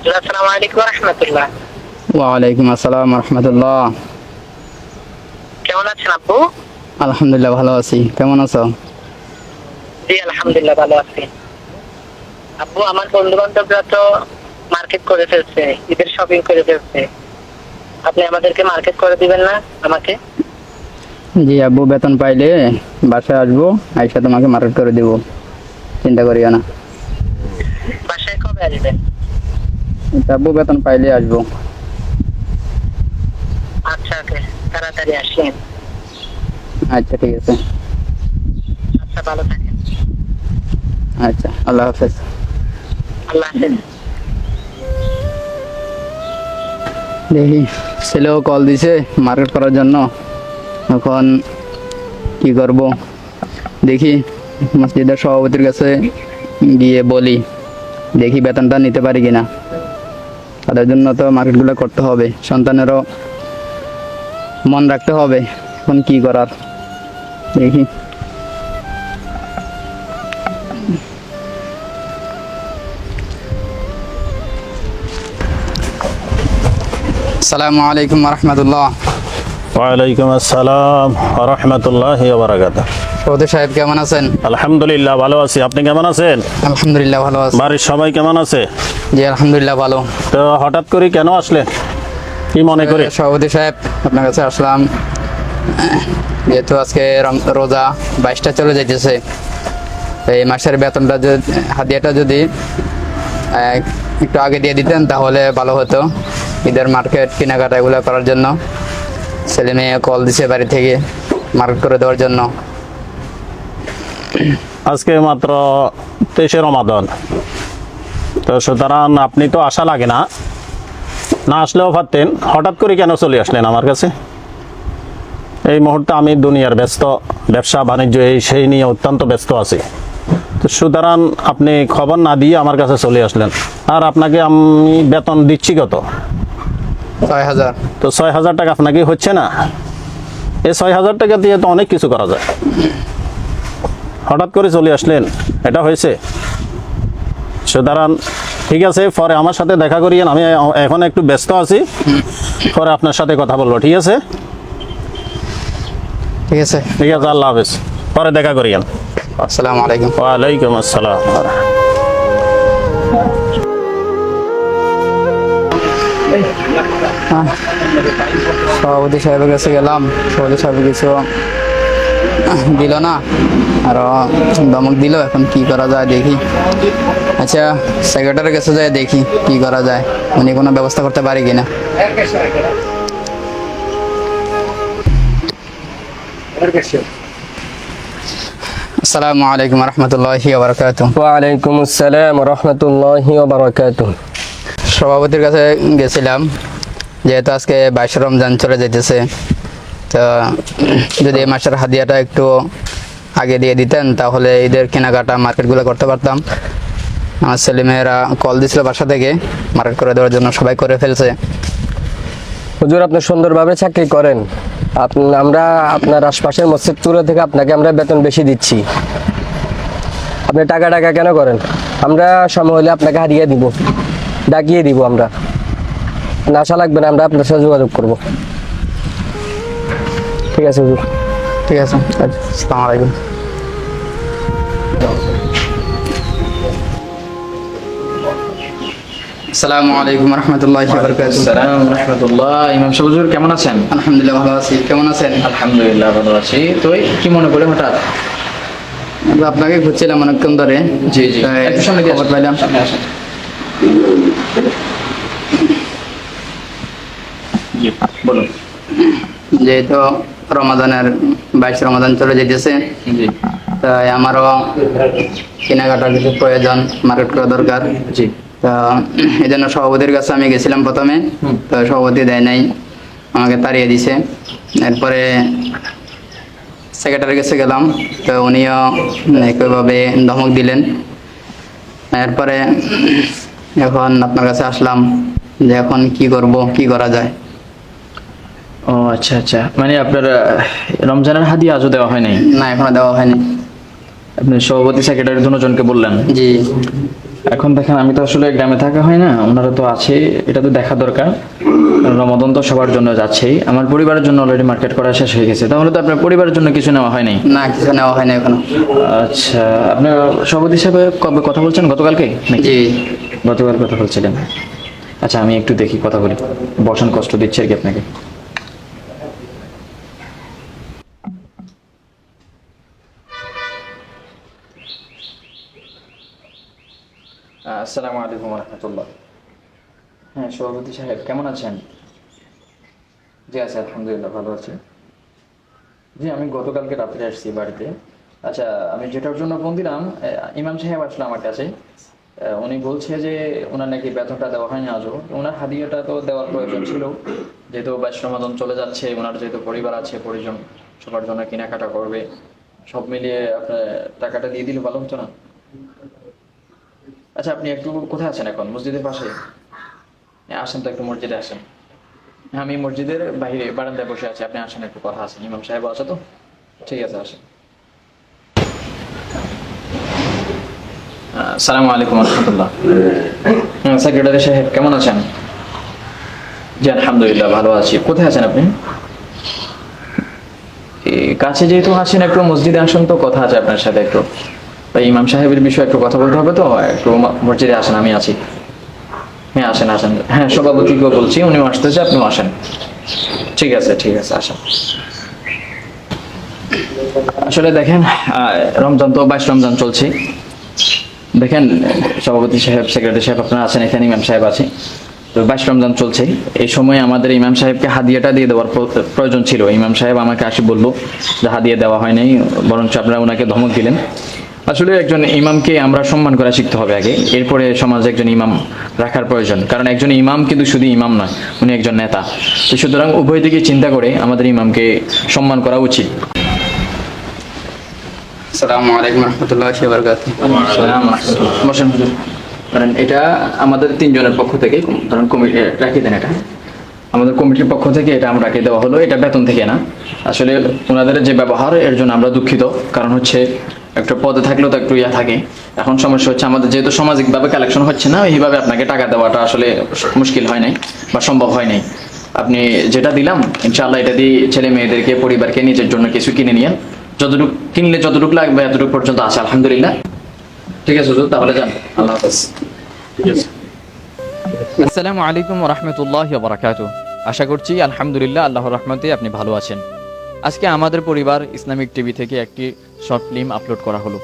আসসালামু আলাইকুম রহমতুল্লাহ। ওয়ালাইকুম আসসালাম রহমতুল্লাহ। কেমন আছেন আপু? আলহামদুলিল্লাহ ভালো আছি। কেমন আছো? জি আলহামদুলিল্লাহ ভালো আছি। আপু আমার বন্ধু বান্ধবরা তো মার্কেট করে ফেলছে ঈদের শপিং করে ফেলছে। আপনি আমাদেরকে মার্কেট করে দিবেন না আমাকে? জি আব্বু বেতন পাইলে বাসায় আসব আইসা তোমাকে মার্কেট করে দেবো। চিন্তা করিও না। বাসায় কবে আসবেন? আব্বু বেতন পাইলে আসব। আচ্ছা ওকে। তাড়াতাড়ি আসেন আচ্ছা ঠিক আছে। আচ্ছা ভালো থাকেন। আচ্ছা আল্লাহ হাফেজ। আল্লাহ হাফেজ। দেখি ছেলেও কল দিছে মার্কেট করার জন্য। এখন কি করব? দেখি মসজিদের সভাপতির কাছে গিয়ে বলি। দেখি বেতনটা নিতে পারি কিনা। তাদের জন্য তো মার্কেটগুলো করতে হবে। সন্তানেরও মন রাখতে হবে। এখন কি করার? দেখি। আসসালামু আলাইকুম রহমতুল্লাহ। ওয়ালাইকুম আসসালাম রহমতুল্লাহ বারাকাত সৌদি সাহেব কেমন আছেন? আলহামদুলিল্লাহ ভালো আছি। আপনি কেমন আছেন? আলহামদুলিল্লাহ ভালো আছি। বাড়ির সবাই কেমন আছে? জি আলহামদুলিল্লাহ ভালো। তো হঠাৎ করে কেন আসলেন? কি মনে করে? সভাপতি সাহেব আপনার কাছে আসলাম। যেহেতু আজকে রোজা বাইশটা চলে যাইতেছে এই মাসের বেতনটা যদি হাদিয়াটা যদি একটু আগে দিয়ে দিতেন তাহলে ভালো হতো। ঈদের মার্কেট কেনাকাটা এগুলো করার জন্য। ছেলে মেয়ে কল দিছে বাড়ি থেকে মার্কেট করে দেওয়ার জন্য। আজকে মাত্র তেইশে রমাদন। তো সুতরাং আপনি তো আশা লাগে না। না আসলেও পারতেন হঠাৎ করে কেন চলে আসলেন আমার কাছে? এই মুহূর্তে আমি দুনিয়ার ব্যস্ত ব্যবসা বাণিজ্য এই সেই নিয়ে অত্যন্ত ব্যস্ত আছি। তো সুতরাং আপনি খবর না দিয়ে আমার কাছে চলে আসলেন। আর আপনাকে আমি বেতন দিচ্ছি কত? ছয় হাজার। তো ছয় হাজার টাকা আপনাকে হচ্ছে না? এই ছয় হাজার টাকা দিয়ে তো অনেক কিছু করা যায়। হঠাৎ করে চলে আসলেন এটা হয়েছে? সুতরাং ঠিক আছে পরে আমার সাথে দেখা করিয়েন আমি এখন একটু ব্যস্ত আছি। পরে আপনার সাথে কথা বলব ঠিক আছে? ঠিক আছে। ঠিক আছে আল্লাহ হাফেজ। পরে দেখা করিয়েন। আসসালামু আলাইকুম। ওয়ালাইকুম আসসালাম। সভাপতি সাহেবের কাছে গেলাম সভাপতি সাহেব কিছু দিল না আর দমক দিল এখন কি করা যায় দেখি। আচ্ছা সেক্রেটারির কাছে যায় দেখি কি করা যায়। উনি কোনো ব্যবস্থা করতে পারে কিনা? আসসালামু আলাইকুম রহমতুল্লাহি ওয়ালাইকুম আসসালাম রহমতুল্লাহি সভাপতির কাছে গেছিলাম যেহেতু আজকে বাইশে রমজান চলে যেতেছে তো যদি এই মাসের হাদিয়াটা একটু আগে দিয়ে দিতেন তাহলে ঈদের কেনাকাটা মার্কেটগুলো করতে পারতাম। আমার ছেলেমেয়েরা কল দিছিল বাসা থেকে মার্কেট করে দেওয়ার জন্য সবাই করে ফেলছে। হুজুর আপনি সুন্দরভাবে চাকরি করেন। আমরা আপনার আশপাশের মসজিদ তুলে থেকে আপনাকে আমরা বেতন বেশি দিচ্ছি। আপনি টাকা টাকা কেন করেন? আমরা সময় হলে আপনাকে হারিয়ে দিব ডাকিয়ে দিব আমরা। না আশা লাগবে না আমরা আপনার সাথে যোগাযোগ করব। ঠিক আছে হুজুর। ঠিক আছে আসসালামু আলাইকুম। আসসালামু আলাইকুম রহমতুল্লাহ রহমতুল্লাহ। ইমাম কেমন আছেন? আলহামদুলিল্লাহ ভালো আছি। কেমন আছেন? আলহামদুলিল্লাহ ভালো আছি। তো কি মনে করে হঠাৎ? আপনাকে খুঁজছিলাম অনেকক্ষণ ধরে। জি জি। একটু সামনে খবর পাইলাম। বলুন। যেহেতু রমাদানের বাইশ রমাদান চলে যেতেছে জি। তাই আমারও কেনাকাটার কিছু প্রয়োজন মার্কেট করা দরকার। জি। তা এই জন্য সভাপতির কাছে আমি গেছিলাম প্রথমে। তো সভাপতি দেয় নাই আমাকে তাড়িয়ে দিছে। এরপরে সেক্রেটারির কাছে গেলাম তো উনিও একইভাবে ধমক দিলেন। এরপরে এখন আপনার কাছে আসলাম যে এখন কি করব কি করা যায়? ও আচ্ছা আচ্ছা। মানে আপনার রমজানের হাদিয়া আজও দেওয়া হয় নাই? না এখনও দেওয়া হয়নি। আপনি সভাপতি সেক্রেটারি দুজনকে বললেন? জি। এখন দেখেন আমি তো আসলে গ্রামে থাকা হয় না ওনারা তো আছে এটা তো দেখা দরকার। রমাদান তো সবার জন্য যাচ্ছেই। আমার পরিবারের জন্য অলরেডি মার্কেট করা শেষ হয়ে গেছে। তাহলে তো আপনার পরিবারের জন্য কিছু নেওয়া হয়নি না কিছু নেওয়া হয়নি এখনও। আচ্ছা আপনার সভাপতি হিসাবে কবে কথা বলছেন? গতকালকে? জি। গতকাল কথা বলছিলেন। আচ্ছা আমি একটু দেখি কথা বলি। বসান কষ্ট দিচ্ছে আর কি আপনাকে। আসসালামু আলাইকুম রহমতুল্লাহ। হ্যাঁ সভাপতি সাহেব, কেমন আছেন? জি, আছে, আলহামদুলিল্লাহ, ভালো আছি। জি, আমি গতকালকে রাত্রে আসছি বাড়িতে। আচ্ছা আমি যেটার জন্য ফোন দিলাম ইমাম সাহেব আসলো আমার কাছে। উনি বলছে যে ওনার নাকি বেতনটা দেওয়া হয়নি আজও। ওনার হাদিয়াটা তো দেওয়ার প্রয়োজন ছিল। যেহেতু বাইশ চলে যাচ্ছে ওনার যেহেতু পরিবার আছে, পরিজন সবার জন্য কেনাকাটা করবে। সব মিলিয়ে আপনার টাকাটা দিয়ে দিলে, ভালো হতো না? আচ্ছা আপনি একটু কোথায় আছেন এখন? মসজিদের পাশে? হ্যাঁ, আসেন তো একটু মসজিদে আসেন। হ্যাঁ, আমি মসজিদের বাইরে বারান্দায় বসে আছি। আপনি আসেন একটু কথা আছেন ইমাম সাহেব আছে তো? ঠিক আছে আসেন। সালামু আলাইকুম রহমতুল্লাহ। সেক্রেটারি সাহেব কেমন আছেন? জি আলহামদুলিল্লাহ ভালো আছি। কোথায় আছেন আপনি? কাছে যেহেতু আছেন একটু মসজিদে আসেন তো কথা আছে আপনার সাথে একটু। তাই ইমাম সাহেবের বিষয়ে একটু কথা বলতে হবে তো? একটু মসজিদে আসেন, আমি আছি। হ্যাঁ আসেন আসেন। হ্যাঁ সভাপতিকে বলছি, উনিও আসতেছে, আপনিও আসেন। ঠিক আছে ঠিক আছে, আসেন। আসলে দেখেন রমজান তো বাইশ রমজান চলছে। দেখেন, সভাপতি সাহেব, সেক্রেটারি সাহেব, আপনারা আছেন, এখানে ইমাম সাহেব আছে। তো বাইশ রমজান চলছে। এই সময় আমাদের ইমাম সাহেবকে হাদিয়াটা দিয়ে দেওয়ার প্র- প্রয়োজন ছিল। ইমাম সাহেব আমাকে আসি বলল যে হাদিয়া দেওয়া হয় নাই, বরঞ্চ আপনারা ওনাকে ধমক দিলেন। আসলে একজন ইমামকে আমরা সম্মান করা শিখতে হবে আগে। এরপরে সমাজে একজন ইমাম রাখার প্রয়োজন। কারণ একজন ইমাম কিন্তু শুধু ইমাম নয় উনি একজন নেতা। তো সুতরাং উভয় দিকে চিন্তা করে আমাদের ইমামকে সম্মান করা উচিত। আসসালামু আলাইকুম রহমতুল্লাহ বরকাত সালাম রাহমাতুল্লাহ। বসেন হুজুর। কারণ এটা আমাদের তিনজনের পক্ষ থেকে ধরেন কমিটি রাখি দেন এটা। আমাদের কমিটির পক্ষ থেকে এটা আমরা রাখি দেওয়া হলো এটা বেতন থেকে না। আসলে ওনাদের যে ব্যবহার এর জন্য আমরা দুঃখিত। কারণ হচ্ছে একটা পদে থাকলেও তো একটু ইয়া থাকে। এখন সমস্যা হচ্ছে আমাদের যেহেতু সামাজিকভাবে কালেকশন হচ্ছে না এইভাবে আপনাকে টাকা দেওয়াটা আসলে মুশকিল হয় নাই বা সম্ভব হয় নাই। আপনি যেটা দিলাম ইনশাআল্লাহ এটা দিয়ে ছেলে মেয়েদেরকে পরিবারকে নিজের জন্য কিছু কিনে নিয়েন যতটুকু কিনলে যতটুকু লাগবে এতটুকু পর্যন্ত আছে আলহামদুলিল্লাহ। ঠিক আছে হুজুর তাহলে যান। আল্লাহ হাফেজ। ঠিক আছে। আসসালামু আলাইকুম রহমতুল্লাহ বারাকাতু আশা করছি আলহামদুলিল্লাহ আল্লাহর রহমতে আপনি ভালো আছেন। আজকে আমাদের পরিবার ইসলামিক টিভি থেকে একটি শর্ট ফিল্ম আপলোড করা হলো।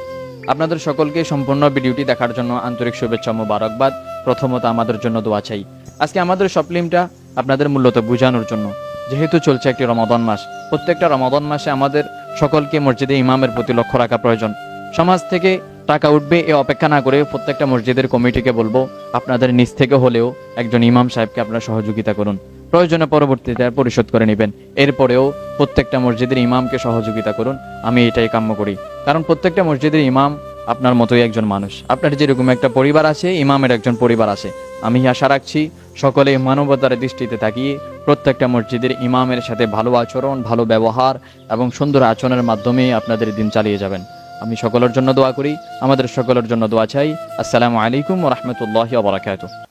আপনাদের সকলকে সম্পূর্ণ ভিডিওটি দেখার জন্য আন্তরিক শুভেচ্ছা, মোবারকবাদ। প্রথমত আমাদের জন্য দোয়া চাই। আজকে আমাদের শর্ট ফিল্মটা আপনাদের মূলত বোঝানোর জন্য। যেহেতু চলছে একটি রমাদন মাস, প্রত্যেকটা রমাদন মাসে আমাদের সকলকে মসজিদে ইমামের প্রতি লক্ষ্য রাখা প্রয়োজন। সমাজ থেকে টাকা উঠবে এ অপেক্ষা না করে প্রত্যেকটা মসজিদের কমিটিকে বলব, আপনাদের নিজ থেকে হলেও একজন ইমাম সাহেবকে আপনারা সহযোগিতা করুন। প্রয়োজনে পরবর্তীতে পরিশোধ করে নেবেন। এরপরেও প্রত্যেকটা মসজিদের ইমামকে সহযোগিতা করুন। আমি এটাই কাম্য করি। কারণ প্রত্যেকটা মসজিদের ইমাম আপনার মতোই একজন মানুষ। আপনার যেরকম একটা পরিবার আছে, ইমামের একজন পরিবার আছে। আমি আশা রাখছি সকলে মানবতার দৃষ্টিতে তাকিয়ে প্রত্যেকটা মসজিদের ইমামের সাথে ভালো আচরণ, ভালো ব্যবহার এবং সুন্দর আচরণের মাধ্যমে আপনাদের দিন চালিয়ে যাবেন। আমি সকলের জন্য দোয়া করি। আমাদের সকলের জন্য দোয়া চাই। আসসালামু আলাইকুম রহমতুল্লাহ বারাকাতু